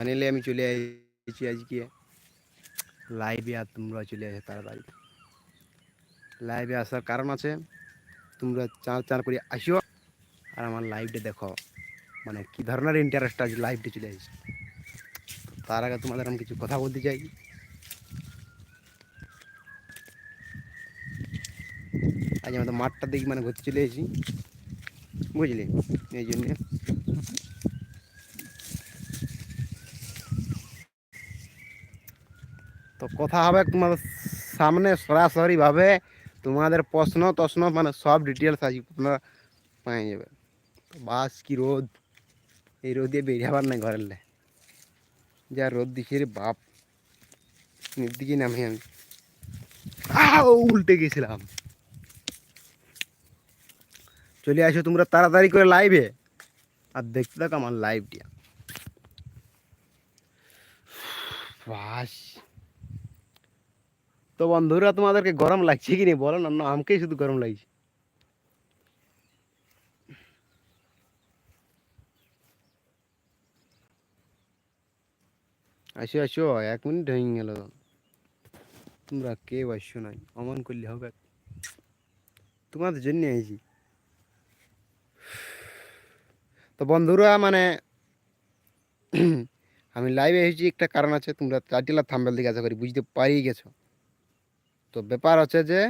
Finally আমি চলে এসেছি আজকে। লাইভে আর তোমরা চলে আসে তাড়াতাড়ি লাইভে আসার কারণ আছে, তোমরা চার চার করে আসিও। আর আমার লাইভটা দেখো মানে কী ধরনের ইন্টারেস্ট আজ লাইভটা চলে আসছে। তার আগে তোমাদের আমি কিছু কথা বলতে চাই। আজ আমাদের মাঠটা দেখি মানে ঘুরতে চলে এসেছি। বুঝলি? এই জন্যে। তো কথা হবে তোমাদের সামনে সরাসরিভাবে তোমাদের প্রশ্ন তশ্ন মানে সব ডিটেলস আজ তোমরা পেয়ে যাবে। বাস কি রোদ? এই রোদে বেরিয়াবার নাই ঘরের লে। যা রোদ দিছে রে বাপ। দিকে নামে আমি। উল্টে গেছিলাম। চলে আসো তোমরা তাড়াতাড়ি করে লাইভে আর দেখতে থাকো আমার লাইভটা বাস। তো বন্ধুরা, তোমাদেরকে গরম লাগছে কি নেই বলো না না, আমাকেই শুধু গরম লাগছে। আসো আসো, এক মিনিট হয়ে গেল। তোমরা কেউ আসছো নাই? অমন করলে হবে। তোমাদের জন্য আইছি। তো বন্ধুরা মানে আমি লাইভে এসেছি, একটা কারণ আছে, তোমরা আর থাম্বেল দিকে আশা করি বুঝতে পারি গেছো। তো ব্যাপার হচ্ছে যে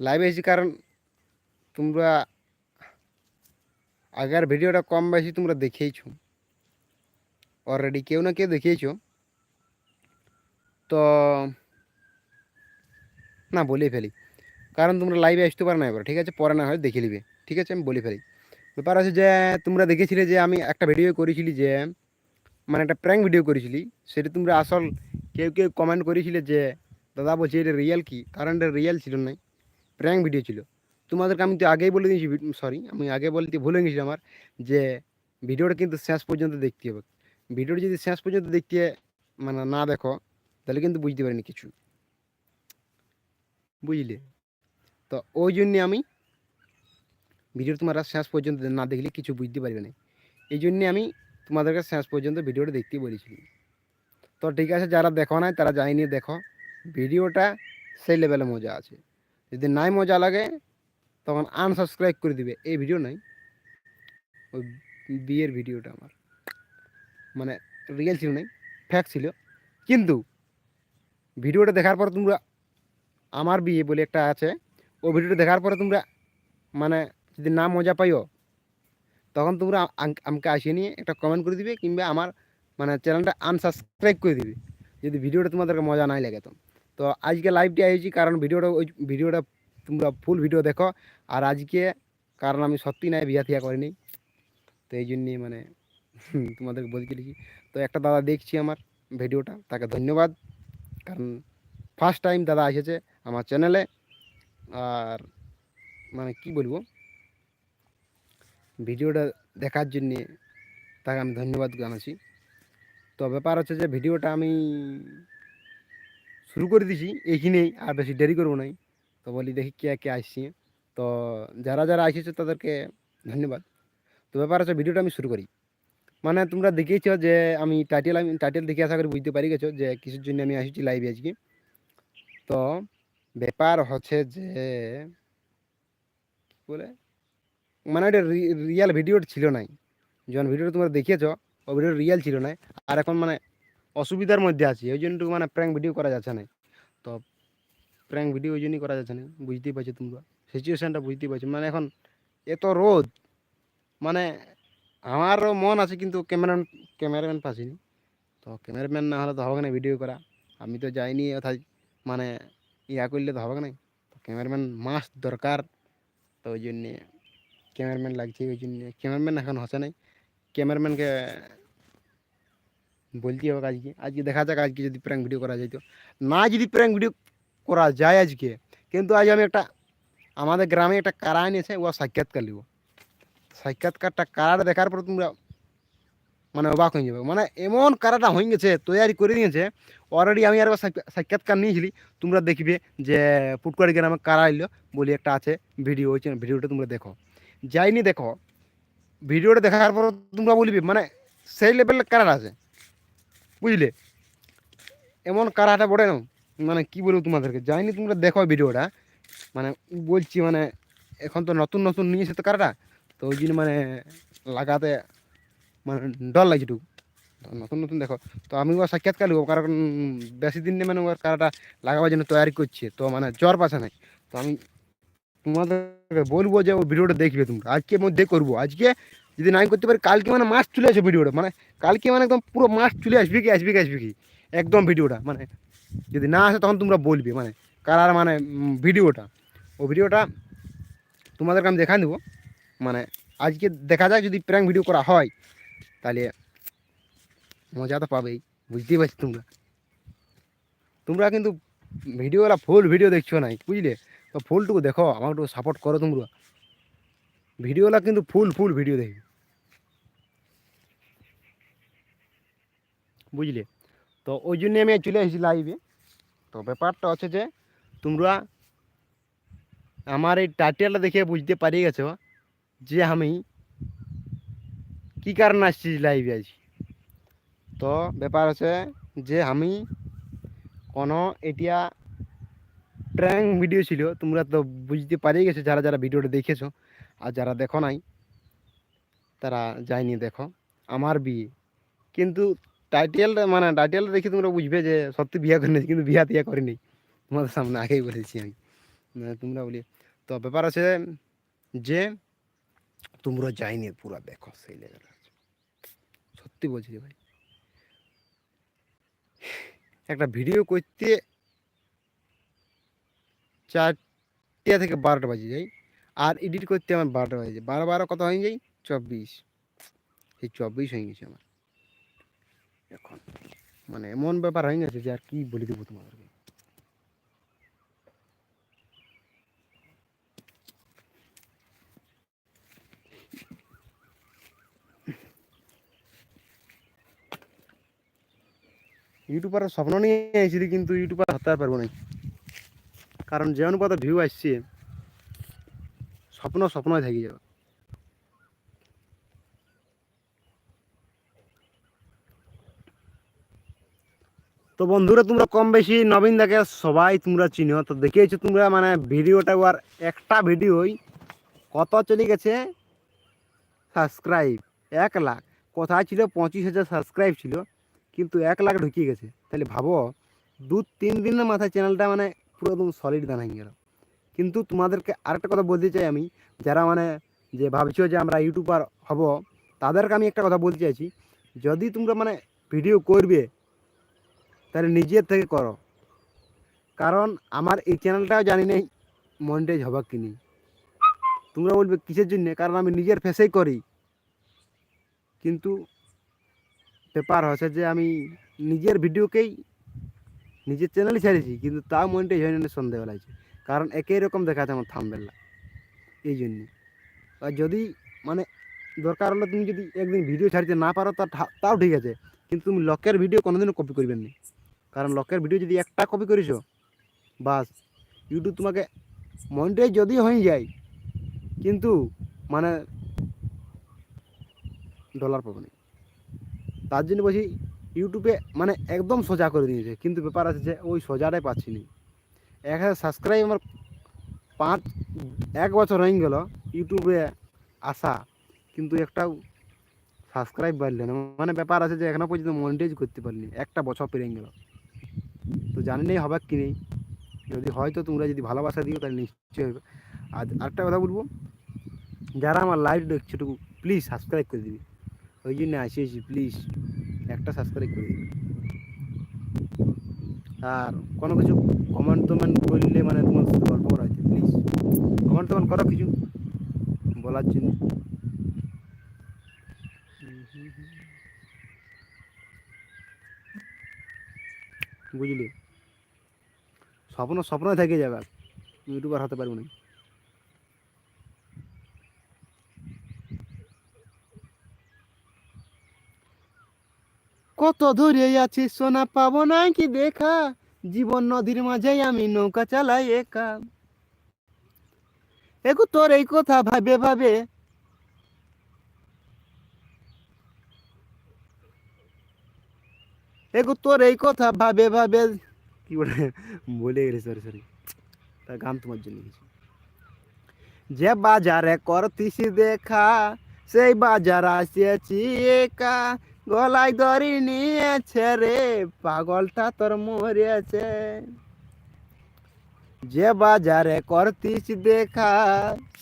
লাইভে এসেছি কারণ তোমরা আগের ভিডিওটা কম বেশি তোমরা দেখেইছো। অলরেডি কেউ না কেউ দেখেইছো। তো না বলে ফেলি। কারণ তোমরা লাইভে আসতে পারো না এবার, ঠিক আছে? পরে না হয় দেখে নিবে। ঠিক আছে? আমি বলে ফেলি। ব্যাপার আছে যে, তোমরা দেখেছিলে যে আমি একটা ভিডিও করেছিলি যে মানে একটা প্র্যাঙ্ক ভিডিও করেছিলি, সেটা তোমরা আসল কেউ কেউ কমেন্ট করেছিলে যে, দাদা বলছি এটা রিয়েল কি? কারণ এটা রিয়েল ছিল না প্র্যাঙ্ক ভিডিও ছিল। তোমাদেরকে আমি তো আগেই বলে দিয়েছি সরি আমি আগে বলে বলতে ভুলে গেছি আমার, যে ভিডিওটা কিন্তু শেষ পর্যন্ত দেখতে হবে। ভিডিওটা যদি শেষ পর্যন্ত দেখতে মানে না দেখো, তাহলে কিন্তু বুঝতে পারিনি কিছু। বুঝলে? তো ওই জন্যে আমি ভিডিও তোমরা শেষ পর্যন্ত না দেখলে কিছু বুঝতে পারবে না। এই জন্যে আমি তোমাদেরকে শেষ পর্যন্ত ভিডিওটা দেখতে বলেছিলাম তো ঠিক আছে, যারা দেখো নাই, তারা যায়নি দেখো। ভিডিওটা সেই লেভেলে মজা আছে। যদি নাই মজা লাগে, তখন আনসাবস্ক্রাইব করে দিবে। এই ভিডিও নাই। ওই বিয়ের ভিডিওটা আমার। মানে রিয়েল ছিল নাই ফ্যাক ছিল। কিন্তু ভিডিওটা দেখার পর তোমরা আমার বিয়ে বলে একটা আছে, ও ভিডিওটা দেখার পরে তোমরা মানে যদি না মজা পাইও তখন তোমরা আমাকে আসিয়ে নিয়ে একটা কমেন্ট করে দিবে কিংবা আমার মানে চ্যানেলটা আনসাবস্ক্রাইব করে দিবে। যদি ভিডিওটা তোমাদেরকে মজা নাই লাগে তো। তো আজকে লাইভটি আইছি কারণ ভিডিওটা ওই ভিডিওটা তোমরা ফুল ভিডিও দেখো। আর আজকে, কারণ আমি সত্যি নাই, বিয়া থিয়া করিনি। তো এই জন্যই মানে তোমাদেরকে বলতে চলেছি তো একটা দাদা দেখছি আমার ভিডিওটা, তাকে ধন্যবাদ। কারণ ফার্স্ট টাইম দাদা এসেছে আমার চ্যানেলে আর মানে কি বলব? ভিডিওটা দেখার জন্যে তাকে আমি ধন্যবাদ জানাচ্ছি। তো ব্যাপার হচ্ছে যে ভিডিওটা আমি শুরু করে দিছি এইখানেই, আর বেশি দেরি করব নাই। তো বলি দেখি কে কে আসছি। তো যারা যারা আসছে তাদেরকে ধন্যবাদ। তো ব্যাপার হচ্ছে ভিডিওটা আমি শুরু করি। মানে তোমরা দেখেছ যে আমি টাইটেল আমি টাইটেল দেখে আশা করি বুঝতে পারি গেছো যে কিসের জন্য আমি আসছি লাইভে আজকে। তো ব্যাপার হচ্ছে যে কি বলে? মানে ওটা রিয়েল ভিডিও ছিল নাই। যখন ভিডিওটা তোমরা দেখিয়েছো, ও ভিডিও রিয়েল ছিল না আর এখন মানে অসুবিধার মধ্যে আছি, ওই জন্য মানে প্র্যাঙ্ক ভিডিও করা যাচ্ছে না। তো প্র্যাঙ্ক ভিডিও ওই জন্যই করা যাচ্ছে না, বুঝতেই পারছ তোমরা। সিচুয়েশানটা বুঝতেই পারছ। মানে এখন এত রোদ মানে আমারও মন আছে কিন্তু ক্যামেরা ক্যামেরাম্যান পাচ্ছিনি তো ক্যামেরাম্যান না হলে তো হবে না ভিডিও করা। আমি তো যাইনি অথায় মানে ইয়া করলে তো হবে না। তো ক্যামেরাম্যান মাস্ট দরকার। তো ওই জন্যে ক্যামেরাম্যান লাগছে, ওই জন্য ক্যামেরাম্যান এখন হচ্ছে নাই। ক্যামেরাম্যানকে বলতে হবে আজকে আজকে দেখা যাক, আজকে যদি প্র্যাঙ্ক ভিডিও করা যায় তো না যদি প্র্যাঙ্ক ভিডিও করা যায় আজকে, কিন্তু আজ আমি একটা, আমাদের গ্রামে একটা কারা এনেছে, ও সাক্ষাৎকার নিব। সাক্ষাৎকারটা কারাটা দেখার পর তোমরা মানে অবাক হয়ে যাবে। মানে এমন কারাটা হয়ে গেছে তৈরি করে নিয়েছে অলরেডি আমি আর একবার সাক্ষা- সাক্ষাৎকার নিয়েছিলি। তোমরা দেখবে যে পুটকুয়ারি গ্রামে কারা এলো বলি একটা আছে ভিডিও ওই ভিডিওটা তোমরা দেখো। যাইনি দেখো। ভিডিওটা দেখার পর তোমরা বলবে মানে সেই লেভেলের কারার আছে। বুঝলে? এমন কারাটা বড়ে না মানে কি বলব তোমাদেরকে, যাইনি তোমরা দেখো ভিডিওটা। মানে বলছি মানে এখন তো নতুন নতুন নিয়েছে তো কারাটা তো ওই জন্য মানে লাগাতে মানে ডর লাগছে নতুন নতুন দেখো। তো আমি ওর সাক্ষাৎকার নেব কারণ বেশি দিন নেই মানে ওর কারাটা লাগাবার জন্য তৈরি করছে, তো মানে জ্বর পাশে নাই। তো আমি তোমাদেরকে বলব যে ও ভিডিওটা দেখবে তোমরা। আজকে মধ্যে করব। আজকে যদি নাই করতে পারি, কালকে মানে মাস চলে আসবে ভিডিওটা। মানে কালকে মানে একদম পুরো মাস চলে আসবে কি আসবে কি আসবে কি? একদম ভিডিওটা মানে যদি না আসে তখন তোমরা বলবে মানে কারার মানে ভিডিওটা। ও ভিডিওটা তোমাদেরকে আমি দেখা দেবো। মানে আজকে দেখা যাক যদি প্র্যাঙ্ক ভিডিও করা হয়, তাহলে মজা তো পাবেই, বুঝতেই পারছি তোমরা। তোমরা কিন্তু ভিডিওগুলো ফুল ভিডিও দেখছ নাই, বুঝলে? তো ফুলটুকু দেখো আমাকে একটু সাপোর্ট করো তোমরা। ভিডিওগুলো কিন্তু ফুল ফুল ভিডিও দেখবে। বুঝলে? তো ওই জন্যে আমি চলে এসেছি লাইভে তো ব্যাপারটা হচ্ছে যে, তোমরা আমার এই টাইটেলটা দেখে বুঝতে পারি গেছো যে আমি কি কারণে আসছি লাইভে আছি তো ব্যাপার আছে যে আমি কোনো এটা ট্র্যাঙ্ক ভিডিও ছিল, তোমরা তো বুঝতে পারি গেছো যারা যারা ভিডিওটা দেখেছ। আর যারা দেখো নাই, তারা যায়নি, দেখো। আমার বিয়ে। কিন্তু টাইটেলটা মানে টাইটেলটা দেখে তোমরা বুঝবে যে সত্যি বিয়ে করে নিয়েছি কিন্তু বিয়া টিয়া করিনি। তোমাদের সামনে আগেই বলেছি আমি। মানে তোমরা বলি, তো ব্যাপার আছে যে, তোমরা যাইনি পুরো দেখো সেই লেভেল সত্যি বলছি ভাই। একটা ভিডিও করতে চারটে থেকে বারোটা বাজে যাই। আর এডিট করতে আমার বারোটা বাজে যায় বারো বারো কত হয়ে যাই? চব্বিশ। এই চব্বিশ হয়ে গেছে আমার। এখন মানে এমন ব্যাপার হয়ে গেছে যে আর কি বলে দেবো তোমাদেরকে। ইউটিউবারের স্বপ্ন নিয়ে এসেছি কিন্তু ইউটিউবার হতে পারব না। কারণ যে অনুপাত ভিউ আসছে, স্বপ্ন স্বপ্নই থাকি যাবে। তো বন্ধুরা, তোমরা কম বেশি নবীন দাকে সবাই তোমরা চিনো তো দেখিয়েছো তোমরা মানে ভিডিওটা আর একটা ভিডিওই। কত চলে গেছে? সাবস্ক্রাইব এক লাখ। কোথায় ছিল? পঁচিশ হাজার সাবস্ক্রাইব ছিল। কিন্তু এক লাখ ঢুকিয়ে গেছে। তাহলে ভাবো দু তিন দিনের মাথায় চ্যানেলটা মানে পুরো একদম সলিড দান গেল। কিন্তু তোমাদেরকে আরেকটা কথা বলতে চাই আমি, যারা মানে যে ভাবছ যে আমরা ইউটিউবার হব, তাদেরকে আমি একটা কথা বলতে চাইছি। যদি তোমরা মানে ভিডিও করবে, তাহলে নিজের থেকে করো। কারণ আমার এই চ্যানেলটাও জানি নেই মনিটাইজ হবে কি তোমরা বলবে কিসের জন্যে? কারণ আমি নিজের ফেসেই করি। কিন্তু ব্যাপার হচ্ছে যে আমি নিজের ভিডিওকেই নিজের চ্যানেলই ছেড়েছি, কিন্তু তা মনিটাইজ হয়নি না সন্দেহ লাগছে কারণ একই রকম দেখাচ্ছে আমার থামবেলা। এই জন্য। আর যদি মানে দরকার হলে তুমি যদি একদিন ভিডিও ছাড়তে না পারো, তা তাও ঠিক আছে। কিন্তু তুমি লকের ভিডিও কোনোদিনও কপি করবেন না। কারণ লকের ভিডিও যদি একটা কপি করেছ, বাস। ইউটিউব তোমাকে মনিটাইজ যদি হয়ে যায়, কিন্তু মানে ডলার পাবে না। তার জন্য বলছি ইউটিউবে মানে একদম সোজা করে দিয়েছে। কিন্তু ব্যাপার আছে যে, ওই সোজাটাই পাচ্ছি না। এক হাজার সাবস্ক্রাইব আমার পাঁচ, এক বছর হয়ে গেল ইউটিউবে আসা। কিন্তু একটাও সাবস্ক্রাইব বাড়লে না। মানে ব্যাপার আছে যে, এখনও পর্যন্ত মনিটাইজ করতে পারিনি। একটা বছর পেরিয়ে গেল। তো জানি নেই হবে কি নেই। যদি হয়তো তোমরা যদি ভালোবাসা দিও, তাহলে নিশ্চয়ই হবে। আর আরেকটা কথা বলব, যারা আমার লাইভ দেখছে প্লিজ সাবস্ক্রাইব করে দিবি। ওই জন্য আসিয়েছি প্লিজ একটা সাবস্ক্রাইব করে দিবি আর কোনো কিছু কমেন্ট টমেন্ট করলে মানে তোমার সাথে গল্প করা হয়েছে প্লিজ কমেন্ট টমেন্ট করো কিছু, বলার জন্য। বুঝলি? স্বপ্ন, স্বপ্নই থেকে যাবে ইউটিউবার হতে পারব না। কত দূরে আছি সোনা পাবো না কি দেখা? জীবন নদীর মাঝে আমি নৌকা চালাই একা। একু তোর এই কথা ভাবে ভাবে। একু তোর এই কথা ভাবে ভাবে। কি বলে? বলে গেলে সরি সরি তা গান তোমার জন্য যে বাজারে করতিস দেখা, সেই বাজার আসিয়াছি একা। গলায় দড়ি নিয়েছে রে পাগলটা তোর মরেছে। যে বাজারে করতিস দেখা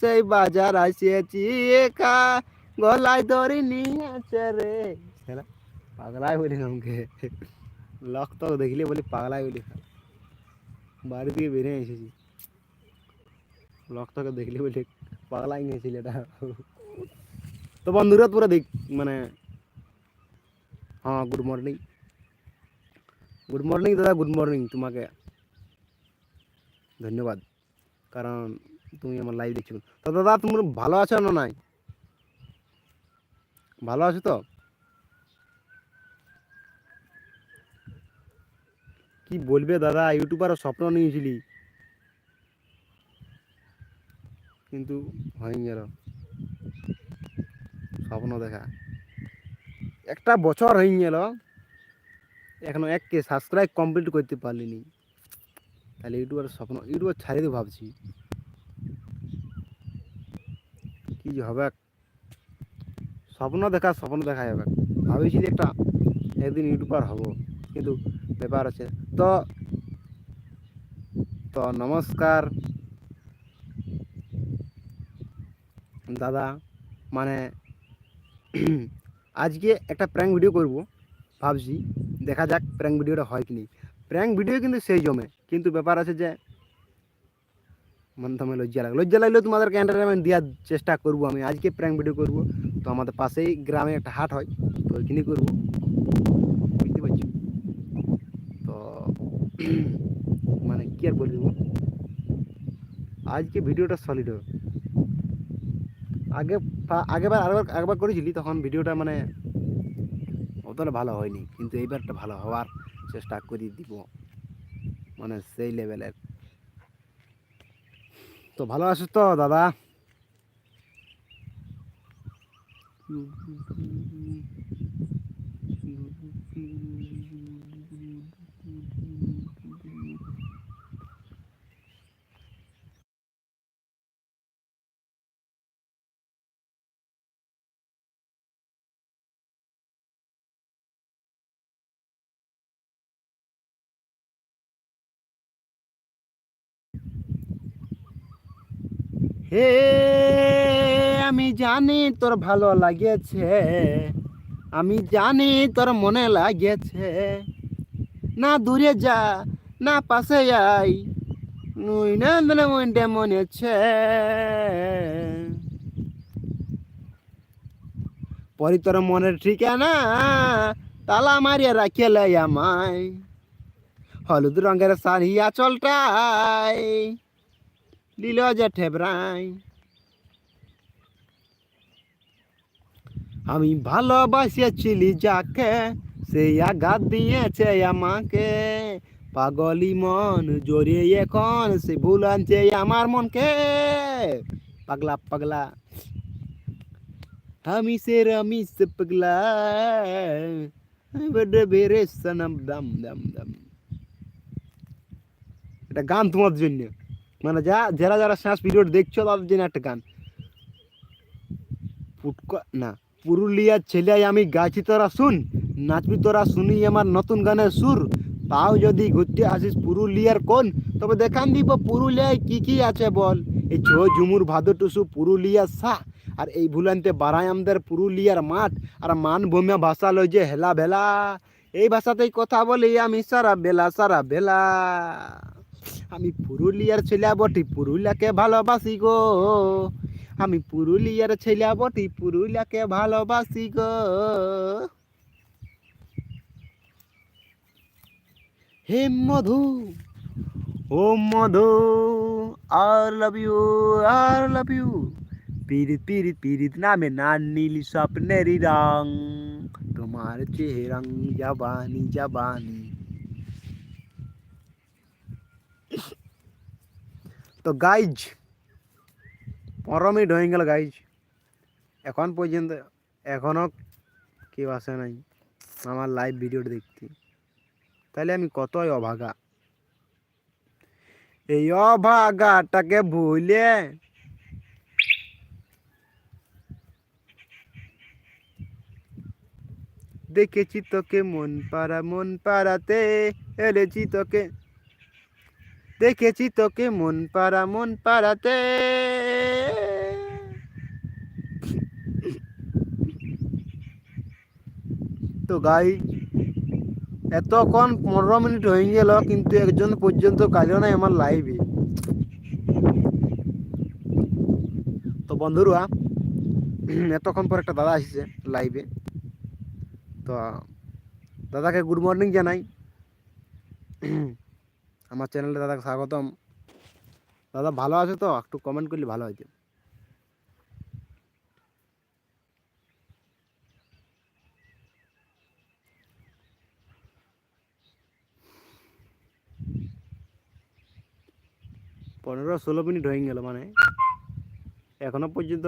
সেই বাজার আসিয়েছি একা। গলায় দড়ি নিয়েছে রে। শালা, পাগলাই বলি আমাকে। লক তো দেখলে বলি পাগলাই বলি। বাড়ি থেকে বেরিয়ে এসেছি। লকটাকে দেখলে বলি পাগলাই গেছিল এটা। তো বন্ধুরা পুরো দেখ মানে হ্যাঁ গুড মর্নিং গুড মর্নিং দাদা গুড মর্নিং তোমাকে। ধন্যবাদ। কারণ তুমি আমার লাইভ দেখছ। তো দাদা, তুমি ভালো আছো না নাই? ভালো আছো তো? কি বলবে দাদা ইউটিউবার স্বপ্ন নিয়েছিলি। কিন্তু হয়নি গেল স্বপ্ন দেখা। একটা বছর হয়ে গেল, এখনও এককে সাবস্ক্রাইব কমপ্লিট করতে পারলিনি। তাহলে ইউটিউবার স্বপ্ন ইউটিউবার ছাড়িয়ে দেবো ভাবছি। কি হবে? স্বপ্ন দেখা স্বপ্ন দেখা যাবে। ভাবেছি যে একটা একদিন ইউটিউবার হব। কিন্তু ব্যাপার আছে তো তো নমস্কার। দাদা মানে আজকে একটা প্র্যাঙ্ক ভিডিও করব, ভাবছি, দেখা যাক প্র্যাঙ্ক ভিডিওটা হয় কি প্র্যাঙ্ক ভিডিও কিন্তু সেই জমে, কিন্তু ব্যাপার আছে যে মানে তোমার লজ্জা লাগে। লজ্জা লাগলেও তোমাদেরকে এন্টারটেনমেন্ট দেওয়ার চেষ্টা করব আমি। আজকে প্র্যাঙ্ক ভিডিও করব, তো আমাদের পাশেই গ্রামে একটা হাট হয়, তো ওইখানেই করব। বুঝতে পারছি? তো মানে কি আর বলব? আজকে ভিডিওটা সলিড হবে। আগে আগেবার আরেকবার একবার করেছিলি, তখন ভিডিওটা মানে অতটা ভালো হয়নি, কিন্তু এইবারটা ভালো হওয়ার চেষ্টা করি দিব মানে সেই লেভেলের। তো ভালো আছিস তো, দাদা? হে, আমি জানি তোর ভালো লাগেছে আমি জানি তোর মনে লাগেছে না দূরে যা, না পাশে আই নুই না না মনটা মনেছে। পরি তোর মনের ঠিকানা তালা মারিয়া রাখিলে আমায়। হলুদ রঙের শাড়ি আচলটাই দিল যে ঠেবরাই আমি ভালোবাসেছিলি যাকে, সেই আঘাত দিয়েছে আমাকে। পাগলি মন জড়িয়ে এখন সে ভুল আনছে আমার মনকে। পাগলা পাগলা। আমি সে রমি সে পাগলা। বেড়ে বেড়ে, সনম, দম দম দম। এটা গান তোমার জন্য। মানে যা, যারা যারা শেষ পিরিয়ড দেখছ, তাদের জন্য একটা গান। না, পুরুলিয়ার ছেলে আমি গাছি তোরা শুন, নাচবি তোরা শুনি আমার নতুন গানের সুর। তাও যদি ঘুরতে আসিস পুরুলিয়ার কোন, তবে দেখান দিব পুরুলিয়ায় কি কি আছে বল। এই ছো ঝুমুর ভাদু টুসু পুরুলিয়ার সা, আর এই ভুলান্তে বারাই আমাদের পুরুলিয়ার মাঠ, আর মানভূমিয়া ভাষা লই যে হেলা ভেলা এই ভাষাতেই কথা বলি আমি সারা বেলা সারা বেলা আমি পুরুলিয়ার ছেলে বটি পুরুলিয়াকে ভালোবাসি গো। আমি পুরুলিয়ার ছেলে বটি পুরুলিয়াকে ভালোবাসি গো। হে মধু, ও মধু আর love you R love you পিরিত পিরিত পিরিত নামে না নীল স্বপ্নেরই রং, তোমার চেহারং জাবানি জাবানি। তো গাইজ পনেরো মিনিট হয়ে গেল গাইজ এখন পর্যন্ত এখনও কেউ আসে নাই আমার লাইভ ভিডিওটা দেখতে। তাহলে আমি কতই অভাগা। এই অভাগাটাকে ভুলে দেখেছি তোকে মন পাড়া, মন পাড়াতে এলেছি তোকে দেখেছি তোকে মন পাড়া, মন পাড়াতে। তো গাই, এতক্ষণ পনেরো মিনিট হয়ে গেল, কিন্তু একজন পর্যন্ত কাজও নাই আমার লাইভে তো বন্ধুরা, এতক্ষণ পর একটা দাদা আসছে লাইভে তো, দাদাকে গুড মর্নিং জানাই। আমার চ্যানেলে দাদাকে স্বাগতম। দাদা ভালো আছে তো? একটু কমেন্ট করলে ভালো হইতো। পনেরো ষোলো মিনিট হয়ে গেল মানে। এখনও পর্যন্ত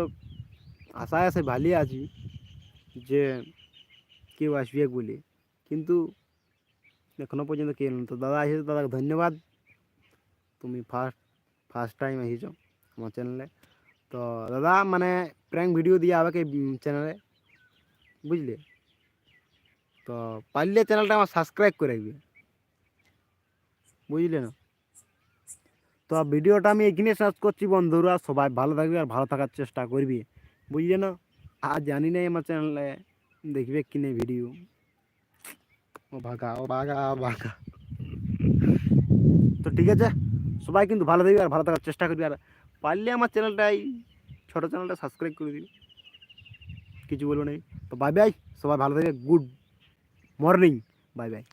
আশায় আছে ভালিয়ে আছি যে কেউ আসবে বলে। কিন্তু এখনও পর্যন্ত কেউ এলো না। তো দাদা এসেছে দাদাকে ধন্যবাদ তুমি ফার্স্ট ফার্স্ট টাইম এসেছ আমার চ্যানেলে তো দাদা মানে প্র্যাঙ্ক ভিডিও দিয়ে আমাকে চ্যানেলে বুঝলে তো পারলে চ্যানেলটা আমার সাবস্ক্রাইব করে রাখবে বুঝলে না তো ভিডিওটা আমি এখানে শেষ করছি বন্ধুরা সবাই ভালো থাকবে আর ভালো থাকার চেষ্টা করবি বুঝলে না আর জানি না আমার চ্যানেলে দেখবে কি নেই ভিডিও ও বাঘা ও বাঘা ভাগা। তো ঠিক আছে, সবাই কিন্তু ভালো থাকবে আর ভালো থাকার চেষ্টা করবি। আর পারলে আমার চ্যানেলটাই, ছোটো চ্যানেলটা সাবস্ক্রাইব করে দিবি। কিছু বলব নেই তো বাই বাই সবাই ভালো থাকবে। Good morning bye bye